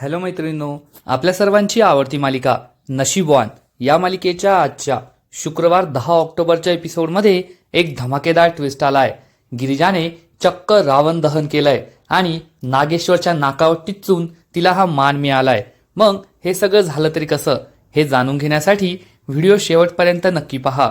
Hello मैत्रिणींनो आपल्या सर्वांची आवडती मालिका नशीबवान या मालिकेच्या आजच्या शुक्रवार दहा ऑक्टोबरच्या एपिसोडमध्ये एक धमाकेदार ट्विस्ट आला आहे गिरिजाने चक्क रावण दहन केलंय आणि नागेश्वरच्या नाकावर टिचून तिला हा मान मिळालाय. मग हे सगळं झालं तरी कसं? हे जाणून घेण्यासाठी व्हिडिओ शेवटपर्यंत नक्की पहा.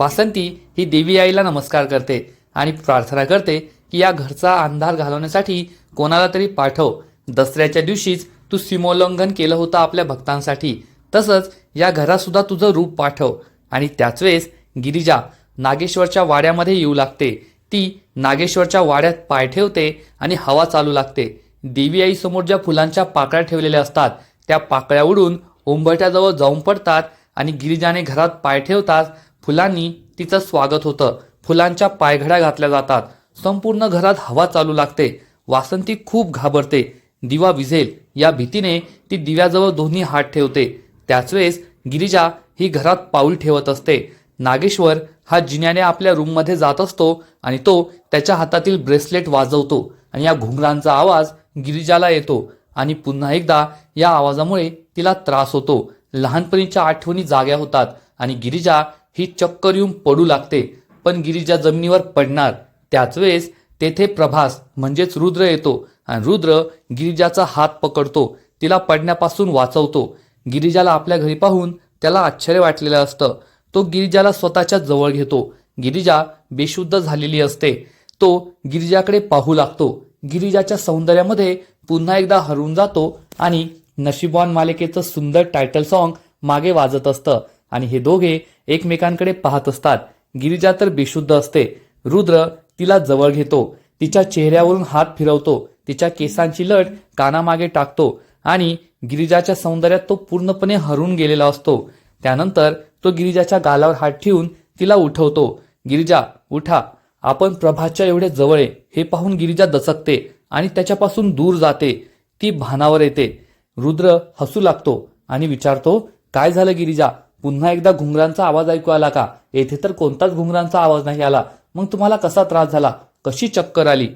वासंती ही देवी आईला नमस्कार करते आणि प्रार्थना करते की या घरचा अंधार घालवण्यासाठी कोणाला तरी पाठव. दसऱ्याच्या दिवशीच तू सीमोल्लंघन केलं होतं आपल्या भक्तांसाठी. तसंच या घरातसुद्धा तुझं रूप पाठव. आणि त्याच वेळेस गिरिजा नागेश्वरच्या वाड्यामध्ये येऊ लागते. ती नागेश्वरच्या वाड्यात पाय ठेवते आणि हवा चालू लागते. देवी आई समोर ज्या फुलांच्या पाकळ्या ठेवलेल्या असतात त्या पाकळ्या उडून उंबरट्याजवळ जाऊन पडतात आणि गिरिजाने घरात पाय ठेवतात फुलांनी तिचं स्वागत होतं. फुलांच्या पायघड्या घातल्या जातात. संपूर्ण घरात हवा चालू लागते. वासंती खूप घाबरते. दिवा विझेल या भीतीने ती दिव्याजवळ दोन्ही हात ठेवते. त्याच वेळेस गिरिजा ही घरात पाऊल ठेवत असते. नागेश्वर हा जिन्याने आपल्या रूममध्ये जात असतो आणि तो त्याच्या हातातील ब्रेसलेट वाजवतो आणि या घुंगरांचा आवाज गिरिजाला येतो आणि पुन्हा एकदा या आवाजामुळे तिला त्रास होतो. लहानपणीच्या आठवणी जाग्या होतात आणि गिरिजा ही चक्कर येऊन पडू लागते. पण गिरिजा जमिनीवर पडणार. त्याच वेळेस तेथे प्रभास म्हणजेच रुद्र येतो. आणि रुद्र गिरिजाचा हात पकडतो तिला पडण्यापासून वाचवतो. गिरिजाला आपल्या घरी पाहून त्याला आश्चर्य वाटलेलं असतं. तो गिरिजाला स्वतःच्या जवळ घेतो. गिरिजा बेशुद्ध झालेली असते. तो गिरिजाकडे पाहू लागतो. गिरिजाच्या सौंदर्यामध्ये पुन्हा एकदा हरवून जातो आणि नशीबवान मालिकेचं सुंदर टायटल सॉन्ग मागे वाजत असतं. आणि हे दोघे एकमेकांकडे पाहत असतात. गिरिजा तर बेशुद्ध असते. रुद्र तिला जवळ घेतो. तिच्या चेहऱ्यावरून हात फिरवतो. तिच्या केसांची लट कानामागे टाकतो आणि गिरिजाच्या सौंदर्यात तो पूर्णपणे हरून गेलेला असतो. त्यानंतर तो गिरिजाच्या गालावर हात ठेवून तिला उठवतो. गिरिजा उठा. आपण प्रभाच्या एवढे जवळ आहे. हे पाहून गिरिजा दचकते आणि त्याच्यापासून दूर जाते. ती भानावर येते. रुद्र हसू लागतो आणि विचारतो काय झालं गिरिजा? पुन्हा एकदा घुंगरांचा आवाज ऐकू आला का? येथे तर कोणताच घुंगरांचा आवाज नाही आला. मग तुम्हाला कसा त्रास झाला? कशी चक्कर आली?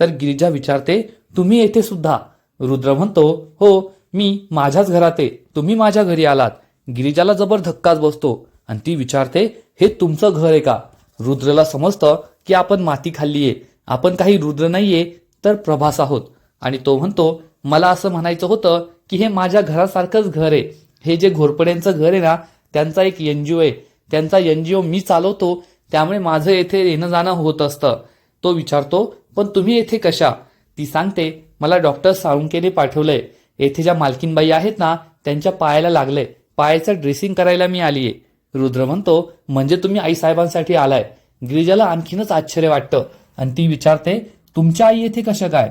तर गिरिजा विचारते तुम्ही येथे सुद्धा? रुद्र म्हणतो हो मी माझ्याच घरात आहे तुम्ही माझ्या घरी आलात. गिरिजाला जबर धक्काच बसतो आणि ती विचारते हे तुमचं घर आहे का? रुद्रला समजतं की आपण माती खाल्लीये आपण काही रुद्र नाहीये तर प्रभास आहोत. आणि तो म्हणतो मला असं म्हणायचं होतं की हे माझ्या घरासारखंच घर आहे. हे जे घोरपड्यांचं घर आहे ना त्यांचा एक एनजीओ आहे. त्यांचा एनजीओ मी चालवतो त्यामुळे माझं येथे येणं जाणं होत असतं. तो विचारतो पण तुम्ही येथे कशा? ती सांगते मला डॉक्टर साळुंकेने पाठवलंय. येथे ज्या मालकीनबाई आहेत ना त्यांच्या पायाला लागलंय पायाचं ड्रेसिंग करायला मी आलीये. रुद्र म्हणतो म्हणजे तुम्ही आईसाहेबांसाठी आलाय. गिरिजाला आणखीनच आश्चर्य वाटतं आणि ती विचारते तुमच्या आई येथे कशा काय?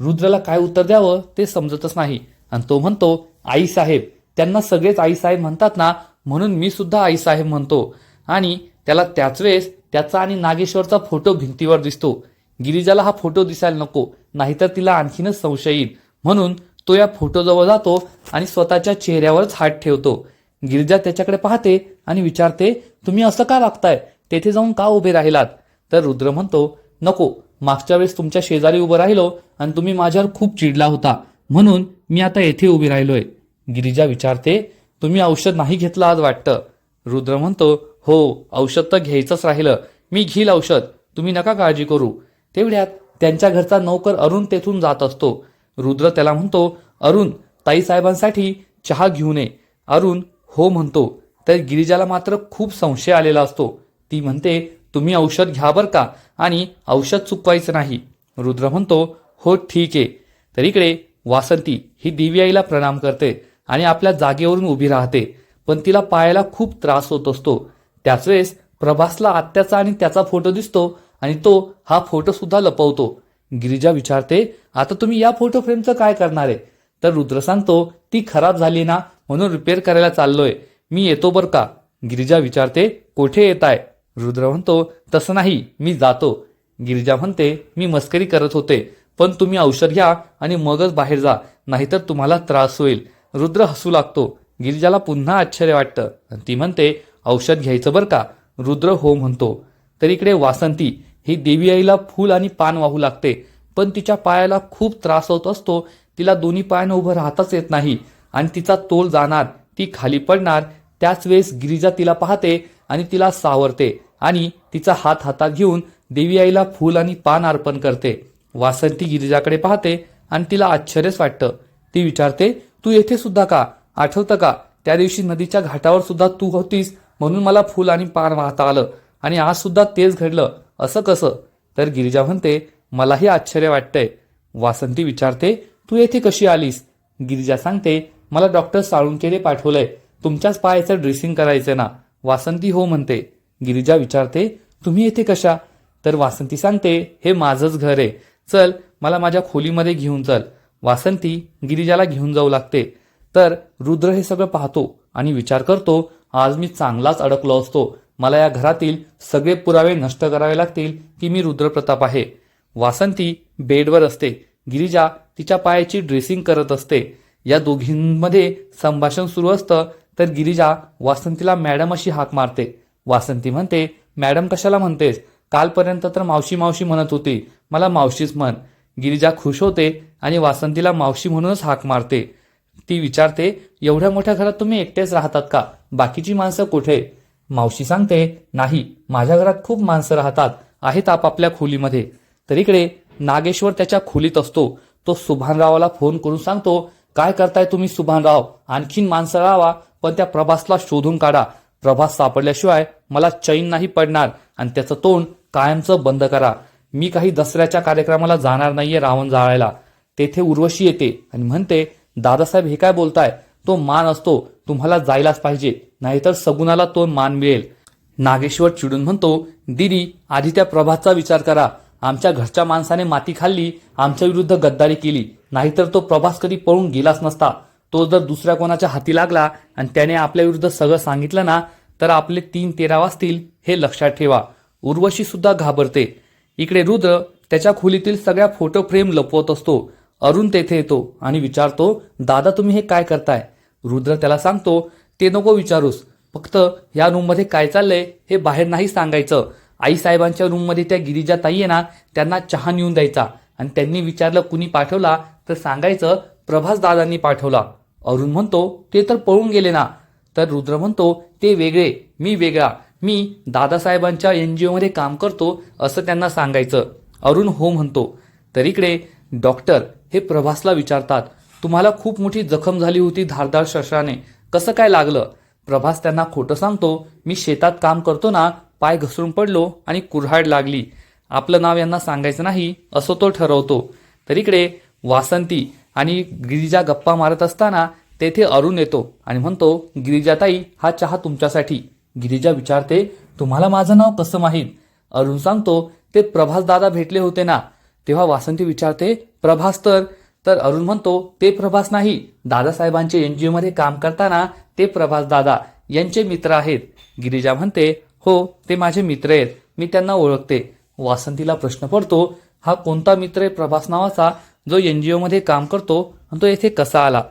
रुद्रला काय उत्तर द्यावं ते समजतच नाही. आणि तो म्हणतो आई साहेब त्यांना सगळेच आई साहेब म्हणतात ना म्हणून मी सुद्धा आई साहेब म्हणतो. आणि त्याला त्याच वेळेस त्याचा आणि नागेश्वरचा फोटो भिंतीवर दिसतो. गिरिजाला हा फोटो दिसायला नको नाहीतर तिला आणखीनच संशय येईल. म्हणून तो या फोटोजवळ जातो आणि स्वतःच्या चेहऱ्यावरच हात ठेवतो. गिरिजा त्याच्याकडे पाहते आणि विचारते तुम्ही असं का वागताय? तेथे जाऊन का उभे राहिलात? तर रुद्र म्हणतो नको मागच्या वेळेस तुमच्या शेजारी उभं राहिलो आणि तुम्ही माझ्यावर खूप चिडला होता. म्हणून मी आता येथे उभी राहिलोय. गिरिजा विचारते तुम्ही औषध नाही घेतलं आज वाटतं? रुद्र म्हणतो हो औषध तर घ्यायचंच राहिलं. मी घेईल औषध. तुम्ही नका काळजी करू. तेवढ्यात त्यांच्या घरचा नोकर अरुण तेथून जात असतो. रुद्र त्याला म्हणतो अरुण ताईसाहेबांसाठी चहा घेऊन ये. अरुण हो म्हणतो. तर गिरिजाला मात्र खूप संशय आलेला असतो. ती म्हणते तुम्ही औषध घ्या बरं का? आणि औषध चुकवायचं नाही. रुद्र म्हणतो हो ठीक आहे. तर इकडे वासंती ही देवी आईला प्रणाम करते आणि आपल्या जागेवरून उभी राहते. पण तिला पायाला खूप त्रास होत असतो. त्याच वेळेस प्रभासला आत्याचा आणि त्याचा फोटो दिसतो आणि तो हा फोटोसुद्धा लपवतो. गिरिजा विचारते आता तुम्ही या फोटो फ्रेमचं काय करणार आहे? तर रुद्र सांगतो ती खराब झाली ना म्हणून रिपेअर करायला चाललोय. मी येतो बरं का? गिरिजा विचारते कोठे येत आहे रुद्र म्हणतो तसं नाही मी जातो. गिरिजा म्हणते मी मस्करी करत होते पण तुम्ही औषध घ्या आणि मगच बाहेर जा नाहीतर तुम्हाला त्रास होईल. रुद्र हसू लागतो. गिरिजाला पुन्हा आश्चर्य वाटतं. ती म्हणते औषध घ्यायचं बरं का? रुद्र हो म्हणतो तर इकडे वासंती ही देवी आईला फूल आणि पान वाहू लागते पण तिच्या पायाला खूप त्रास होत असतो. तिला दोन्ही पायानं उभं राहताच येत नाही आणि तिचा तोल जाणार ती खाली पडणार. त्याच वेळेस गिरिजा तिला पाहते आणि तिला सावरते आणि तिचा हात हातात घेऊन देवी आईला फूल आणि पान अर्पण करते. वासंती गिरिजाकडे पाहते आणि तिला आश्चर्यच वाटतं. ती विचारते तू येथे सुद्धा का? आठवतं का? त्या दिवशी नदीच्या घाटावर सुद्धा तू होतीस म्हणून मला फूल आणि पान वाहता आलं आणि आज सुद्धा तेच घडलं. असं कसं? तर गिरिजा म्हणते मलाही आश्चर्य वाटतंय. वासंती विचारते तू येथे कशी आलीस? गिरिजा सांगते मला डॉक्टर साळुंकेने पाठवलंय. तुमच्याच पायाचं ड्रेसिंग करायचं ना. वासंती हो म्हणते. गिरिजा विचारते तुम्ही येथे कशा? तर वासंती सांगते हे माझंच घर आहे. चल मला माझ्या खोलीमध्ये घेऊन चल. वासंती गिरिजाला घेऊन जाऊ लागते. तर रुद्र हे सगळं पाहतो आणि विचार करतो आज मी चांगलाच अडकलो असतो. मला या घरातील सगळे पुरावे नष्ट करावे लागतील की मी रुद्रप्रताप आहे. वासंती बेडवर असते. गिरिजा तिच्या पायाची ड्रेसिंग करत असते. या दोघींमध्ये संभाषण सुरू असतं तर गिरिजा वासंतीला मॅडम अशी हाक मारते. वासंती म्हणते मॅडम कशाला म्हणतेस? कालपर्यंत तर मावशी मावशी म्हणत होती. मला मावशीच म्हण. गिरिजा खुश होते आणि वासंतीला मावशी म्हणूनच हाक मारते. ती विचारते एवढ्या मोठ्या घरात तुम्ही एकटेच राहतात का? बाकीची माणसं कुठे? मावशी सांगते नाही माझ्या घरात खूप माणसं राहतात आहेत आपापल्या खोलीमध्ये. तर इकडे नागेश्वर त्याच्या खोलीत असतो. तो सुभानरावाला फोन करून सांगतो काय करताय तुम्ही सुभानराव? आणखीन माणसं राहावा पण त्या प्रभासला शोधून काढा. प्रभास सापडल्याशिवाय मला चैन नाही पडणार आणि त्याचं तोंड कायमचं बंद करा. मी काही दसऱ्याच्या कार्यक्रमाला जाणार नाहीये रावण जाळायला. तेथे उर्वशी येते आणि म्हणते दादासाहेब हे काय बोलताय? तो मान असतो तुम्हाला जायलाच पाहिजे. नाहीतर सगुणाला तो मान मिळेल. नागेश्वर चिडून म्हणतो दिदी आधी त्या प्रभातचा विचार करा. आमच्या घरच्या माणसाने माती खाल्ली आमच्या विरुद्ध गद्दारी केली. नाहीतर तो प्रभास कधी पळून गेलाच नसता. तो जर दुसऱ्या कोणाच्या हाती लागला आणि त्याने आपल्या विरुद्ध सगळं सांगितलं ना तर आपले तीन तेरा वाजतील हे लक्षात ठेवा. उर्वशी सुद्धा घाबरते. इकडे रुद्र त्याच्या खोलीतील सगळ्या फोटो फ्रेम लपवत असतो. अरुण तेथे येतो आणि विचारतो दादा तुम्ही हे काय करताय? रुद्र त्याला सांगतो ते नको विचारूस. फक्त या रूममध्ये काय चाललंय हे बाहेर नाही सांगायचं. आई साहेबांच्या रूममध्ये त्या गिरिजा ताई आहे ना त्यांना चहा नेऊन द्यायचा. आणि त्यांनी विचारलं कुणी पाठवला? तर सांगायचं प्रभास दादांनी पाठवला. अरुण म्हणतो ते तर पळून गेले ना. तर रुद्र म्हणतो ते वेगळे मी वेगळा. मी दादासाहेबांच्या एन जी ओमध्ये काम करतो असं त्यांना सांगायचं. अरुण हो म्हणतो. तर इकडे डॉक्टर हे प्रभासला विचारतात तुम्हाला खूप मोठी जखम झाली होती धारदार शस्त्राने. कसं काय लागलं? प्रभास त्यांना खोटं सांगतो मी शेतात काम करतो ना पाय घसरून पडलो आणि कुऱ्हाड लागली. आपलं नाव यांना सांगायचं नाही असं तो ठरवतो. तर इकडे वासंती आणि गिरिजा गप्पा मारत असताना तेथे अरुण येतो आणि म्हणतो गिरिजाताई हा चहा तुमच्यासाठी. गिरिजा विचारते तुम्हाला माझं नाव कसं माहीत? अरुण सांगतो ते प्रभास दादा भेटले होते ना. तेव्हा वासंती विचारते प्रभास तर तर अरुण म्हणतो ते प्रभास नाही. दादासाहेबांचे एनजीओ मध्ये काम करताना ते प्रभास दादा यांचे मित्र आहेत. गिरिजा म्हणते हो ते माझे मित्र आहेत. मी त्यांना ओळखते. वासंतीला प्रश्न पडतो हा कोणता मित्र आहे प्रभास नावाचा जो एनजीओ मध्ये काम करतो आणि तो येथे कसा आला?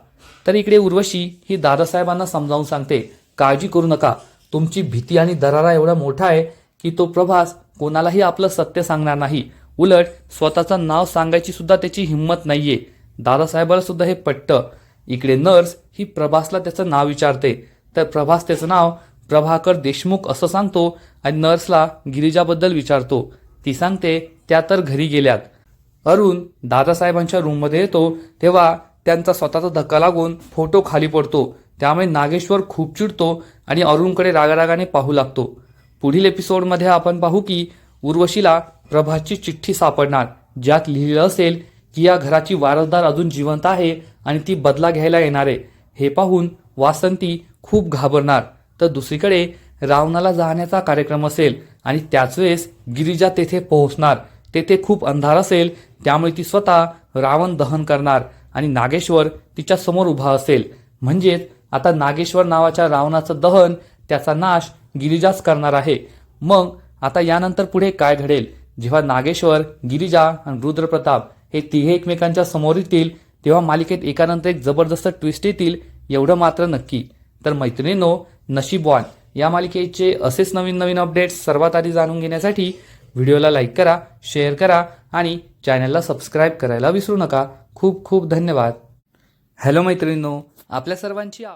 तर इकडे उर्वशी ही दादासाहेबांना समजावून सांगते काळजी करू नका. तुमची भीती आणि दरारा एवढा मोठा आहे की तो प्रभास कोणालाही आपलं सत्य सांगणार नाही. उलट स्वतःचं नाव सांगायची सुद्धा त्याची हिंमत नाहीये. दादासाहेबाला सुद्धा हे पटतं इकडे नर्स ही प्रभासला त्याचं नाव विचारते. तर प्रभास त्याचं नाव प्रभाकर देशमुख असं सांगतो आणि नर्सला गिरिजाबद्दल विचारतो. ती सांगते त्या तर घरी गेल्यात. अरुण दादासाहेबांच्या रूममध्ये येतो तेव्हा त्यांचा स्वतःचा धक्का लागून फोटो खाली पडतो. त्यामुळे नागेश्वर खूप चिडतो आणि अरुणकडे रागारागाने पाहू लागतो. पुढील एपिसोडमध्ये आपण पाहू की उर्वशीला प्रभाची चिठ्ठी सापडणार ज्यात लिहिलेलं असेल की या घराची वारसदार अजून जिवंत आहे आणि ती बदला घ्यायला येणार आहे. हे पाहून वासंती खूप घाबरणार. तर दुसरीकडे रावणाला जाण्याचा कार्यक्रम असेल आणि त्याच वेळेस गिरिजा तेथे पोहोचणार. तेथे खूप अंधार असेल त्यामुळे ती स्वतः रावण दहन करणार आणि नागेश्वर तिच्या समोर उभा असेल. म्हणजेच आता नागेश्वर नावाच्या रावणाचं दहन त्याचा नाश गिरिजाच करणार आहे. मग आता यानंतर पुढे काय घडेल? जेव्हा नागेश्वर गिरिजा आणि रुद्रप्रताप हे तिघे एकमेकांच्या समोर येतील तेव्हा मालिकेत एकानंतर एक जबरदस्त ट्विस्ट येतील एवढं मात्र नक्की. तर मैत्रिणींनो नशीबवान या मालिकेचे असेच नवीन नवीन अपडेट्स सर्वात आधी जाणून घेण्यासाठी व्हिडिओला लाईक करा शेअर करा आणि चॅनलला सबस्क्राईब करायला विसरू नका. खूप खूप धन्यवाद. हॅलो मैत्रिणींनो आपल्या सर्वांची आव